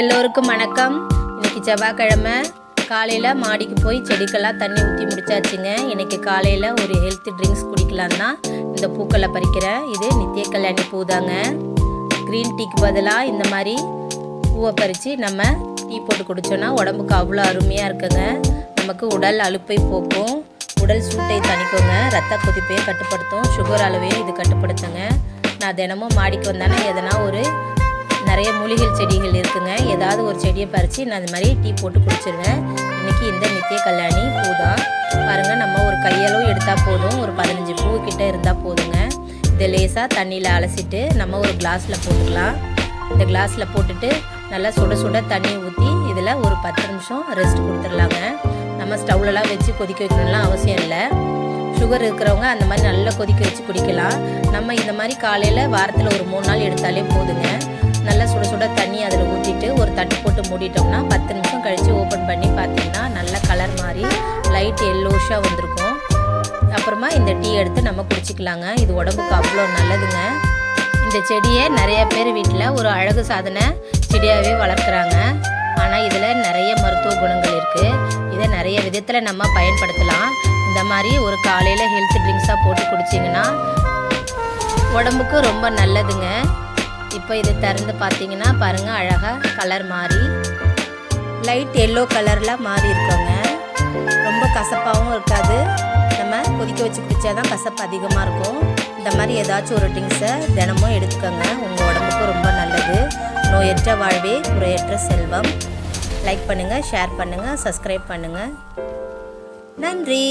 எல்லோருக்கும் வணக்கம். இன்னைக்கு செவ்வாய்க்கிழமை. காலையில் மாடிக்கு போய் செடிக்கெல்லாம் தண்ணி ஊற்றி முடிச்சாச்சுங்க. இன்னைக்கு காலையில் ஒரு ஹெல்த் ட்ரிங்க்ஸ் குடிக்கலாம் தான் இந்த பூக்களை பறிக்கிறேன் இது நித்திய கல்யாணி பூ தாங்க. க்ரீன் டீக்கு பதிலாக இந்த மாதிரி பூவை பறித்து நம்ம டீ போட்டு குடித்தோன்னா உடம்புக்கு அவ்வளோ அருமையாக இருக்குங்க. நமக்கு உடல் அலுப்பை போக்கும். உடல் சூட்டை தணிக்குங்க. ரத்த கொதிப்பையும் கட்டுப்படுத்தும். சுகர் அளவையும் இது கட்டுப்படுத்துங்க. நான் தினமும் மாடிக்கு வந்தானே எதனா ஒரு நிறைய மூலிகை செடிகள் இருக்குங்க. ஏதாவது ஒரு செடியை பறித்து நான் இந்த மாதிரி டீ போட்டு குடிச்சிருவேன். இன்னைக்கு இந்த நித்திய கல்யாணி பூ தான் பாருங்கள் நம்ம ஒரு கையளவு எடுத்தால் போதும். ஒரு பதினஞ்சு பூ கிட்டே இருந்தால் போதுங்க. இதை லேசாக தண்ணியில் அலசிட்டு நம்ம ஒரு கிளாஸில் போட்டுக்கலாம். இந்த கிளாஸில் போட்டுட்டு நல்லா சுட சுட தண்ணி ஊற்றி இதில் ஒரு பத்து நிமிஷம் ரெஸ்ட் கொடுத்துடலாங்க. நம்ம ஸ்டவ்லலாம் வச்சு கொதிக்க வைக்கணும்லாம் அவசியம் இல்லை. சுகர் இருக்கிறவங்க அந்த மாதிரி நல்லா கொதிக்க வச்சு குடிக்கலாம். நம்ம இந்த மாதிரி காலையில் வாரத்தில் ஒரு மூணு நாள் எடுத்தாலே போதுங்க. நல்லா சுட சுட தண்ணி அதில் ஊற்றிட்டு ஒரு தட்டு போட்டு மூடிட்டோம்னா பத்து நிமிஷம் கழித்து ஓப்பன் பண்ணி பார்த்தீங்கன்னா நல்ல கலர் மாதிரி லைட் எல்லோஷாக வந்திருக்கும். அப்புறமா இந்த டீ எடுத்து நம்ம குடிச்சிக்கலாங்க. இது உடம்புக்கு அவ்வளோ நல்லதுங்க. இந்த செடியை நிறைய பேர் வீட்டில் ஒரு அழகு சாதனை செடியாகவே வளர்க்குறாங்க. ஆனால் இதில் நிறைய மருத்துவ குணங்கள் இருக்குது இதை நிறைய விதத்தில் நம்ம பயன்படுத்தலாம். இந்த மாதிரி ஒரு காலையில் ஹெல்த் ட்ரிங்க்ஸாக போட்டு குடிச்சிங்கன்னா உடம்புக்கு ரொம்ப நல்லதுங்க. இப்போ இது திறந்து பார்த்தீங்கன்னா பாருங்கள் அழகாக கலர் மாறி லைட் எல்லோ கலரில் மாறி இருக்கோங்க. ரொம்ப கசப்பாகவும் இருக்காது. நம்ம கொதிக்க வச்சு குடித்தா தான் கசப்பு அதிகமாக இருக்கும். இந்த மாதிரி ஏதாச்சும் ஒரு ட்ரிங்க்ஸை தினமும் எடுத்துக்கோங்க. உங்கள் உடம்புக்கு ரொம்ப நல்லது. நோயற்ற வாழ்வே குறையற்ற செல்வம். லைக் பண்ணுங்கள் ஷேர் பண்ணுங்கள் சப்ஸ்கிரைப் பண்ணுங்கள் நன்றி.